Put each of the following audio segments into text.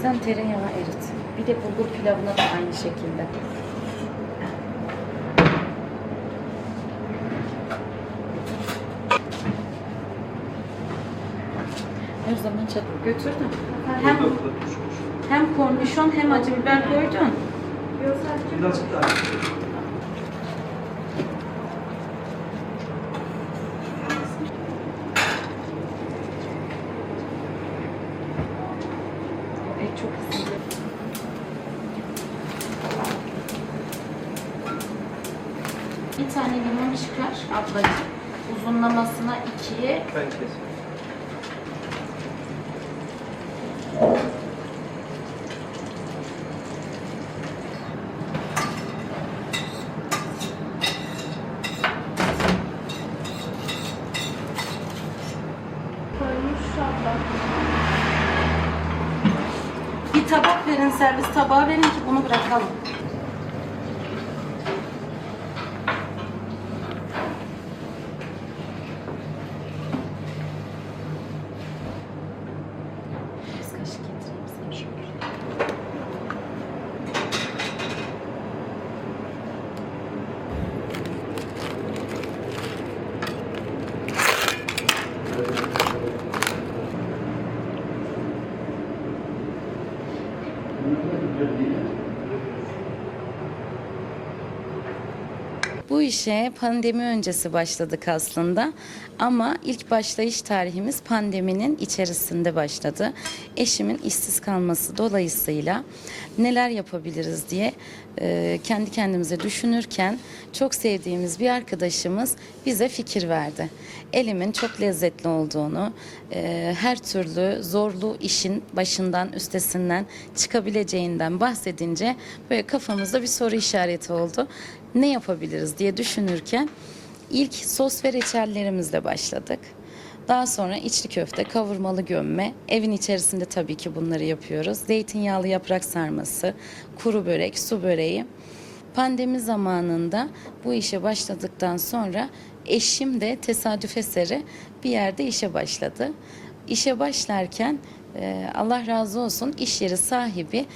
tereyağı erit. Bir de bulgur pilavına da aynı şekilde. Her zaman çatıp götürdüm. Hem, hem kornişon hem acı biber koydun. Birazcık daha. Çok ısındı. Bir tane limon çıkar ablacığım. Uzunlamasına ikiye Ben keseyim. Bir tabak verin, servis tabağı verin ki bunu bırakalım. Thank you. Bu işe pandemi öncesi başladık aslında ama ilk başlayış tarihimiz pandeminin içerisinde başladı. Eşimin işsiz kalması dolayısıyla neler yapabiliriz diye e, kendi kendimize düşünürken çok sevdiğimiz bir arkadaşımız bize fikir verdi. Elimin çok lezzetli olduğunu, e, her türlü zorlu işin başından üstesinden çıkabileceğinden bahsedince böyle kafamızda bir soru işareti oldu. Ne yapabiliriz diye düşünürken ilk sos ve reçellerimizle başladık. Daha sonra içli köfte, kavurmalı gömme, evin içerisinde tabii ki bunları yapıyoruz. Zeytinyağlı yaprak sarması, kuru börek, su böreği. Pandemi zamanında bu işe başladıktan sonra eşim de tesadüf eseri bir yerde işe başladı. İşe başlarken Allah razı olsun iş yeri sahibi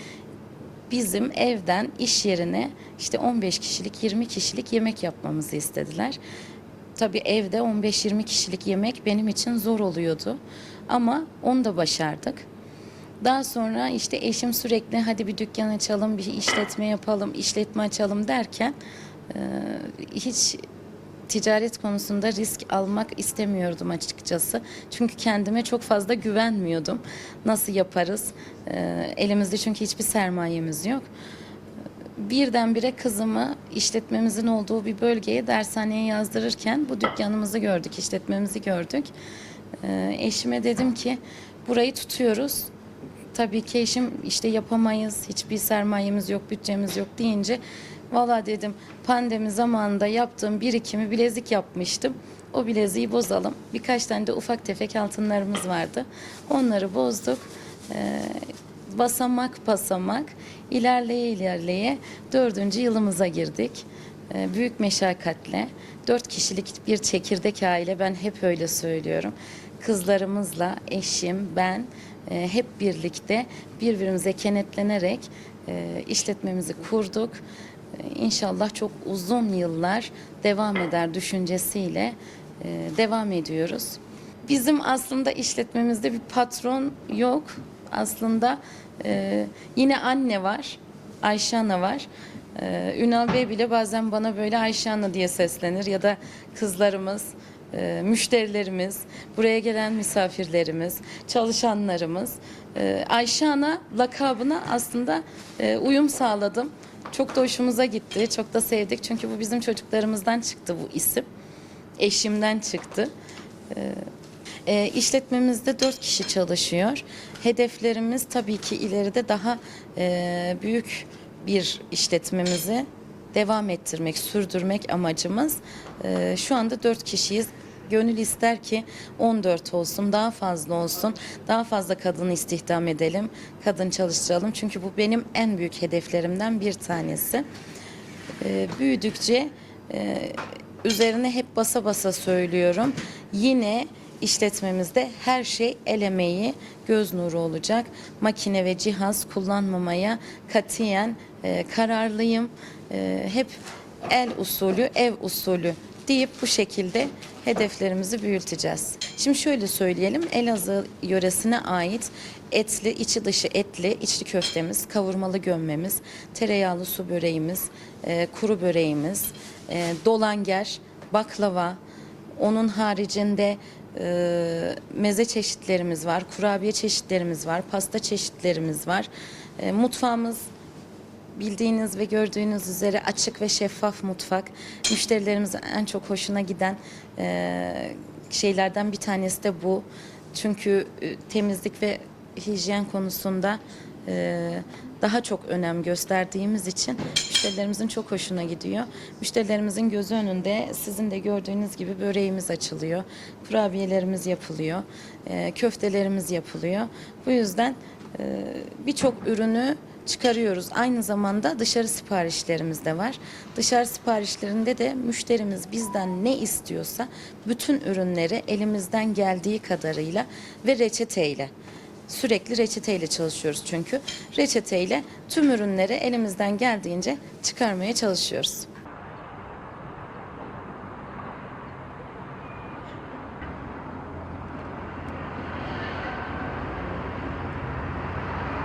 bizim evden iş yerine işte 15 kişilik 20 kişilik yemek yapmamızı istediler. Tabii evde 15-20 kişilik yemek benim için zor oluyordu. Ama onu da başardık. Daha sonra işte eşim sürekli hadi bir dükkan açalım, bir işletme yapalım, işletme açalım derken hiç ticaret konusunda risk almak istemiyordum açıkçası. Çünkü kendime çok fazla güvenmiyordum. Nasıl yaparız? E, elimizde çünkü hiçbir sermayemiz yok birdenbire kızımı işletmemizin olduğu bir bölgeye dershaneye yazdırırken bu dükkanımızı gördük, işletmemizi gördük. Ee, eşime dedim ki burayı tutuyoruz. Tabii ki eşim işte yapamayız, hiçbir sermayemiz yok, bütçemiz yok deyince valla dedim pandemi zamanında yaptığım birikimi bilezik yapmıştım. O bileziği bozalım. Birkaç tane de ufak tefek altınlarımız vardı. Onları bozduk. Ee, basamak basamak ilerleye ilerleye dördüncü yılımıza girdik. Ee, büyük meşakkatle dört kişilik bir çekirdek aile ben hep öyle söylüyorum. Kızlarımızla eşim ben e, hep birlikte birbirimize kenetlenerek e, işletmemizi kurduk. E, İnşallah çok uzun yıllar devam eder düşüncesiyle e, devam ediyoruz. Bizim aslında işletmemizde bir patron yok. Aslında e, yine anne var, Ayşe Ana var. E, Ünal Bey bile bazen bana böyle Ayşe Ana diye seslenir ya da kızlarımız, e, müşterilerimiz, buraya gelen misafirlerimiz, çalışanlarımız. E, Ayşe Ana lakabına aslında e, uyum sağladım. Çok da hoşumuza gitti, çok da sevdik çünkü bu bizim çocuklarımızdan çıktı bu isim. Eşimden çıktı. E, işletmemizde 4 kişi çalışıyor. Hedeflerimiz tabii ki ileride daha e, büyük bir işletmemizi devam ettirmek, sürdürmek amacımız. E, şu anda 4 kişiyiz. Gönül ister ki 14 olsun, daha fazla olsun, daha fazla kadın istihdam edelim, kadın çalıştıralım. Çünkü bu benim en büyük hedeflerimden bir tanesi. E, büyüdükçe e, üzerine hep basa basa söylüyorum. Yine işletmemizde her şey el emeği, göz nuru olacak. Makine ve cihaz kullanmamaya katiyen e, kararlıyım. E, hep el usulü, ev usulü deyip bu şekilde hedeflerimizi büyüteceğiz. Şimdi şöyle söyleyelim. Elazığ yöresine ait etli, içi dışı etli, içli köftemiz, kavurmalı gömmemiz, tereyağlı su böreğimiz, e, kuru böreğimiz, e, dolanger, baklava, onun haricinde e, meze çeşitlerimiz var, kurabiye çeşitlerimiz var, pasta çeşitlerimiz var. E, mutfağımız bildiğiniz ve gördüğünüz üzere açık ve şeffaf mutfak. Müşterilerimizin en çok hoşuna giden e, şeylerden bir tanesi de bu. Çünkü e, temizlik ve hijyen konusunda e, daha çok önem gösterdiğimiz için müşterilerimizin çok hoşuna gidiyor. Müşterilerimizin gözü önünde sizin de gördüğünüz gibi böreğimiz açılıyor. Kurabiyelerimiz yapılıyor. köftelerimiz yapılıyor. Bu yüzden birçok ürünü çıkarıyoruz. Aynı zamanda dışarı siparişlerimiz de var. Dışarı siparişlerinde de müşterimiz bizden ne istiyorsa bütün ürünleri elimizden geldiği kadarıyla ve reçeteyle sürekli reçeteyle çalışıyoruz çünkü. Reçeteyle tüm ürünleri elimizden geldiğince çıkarmaya çalışıyoruz.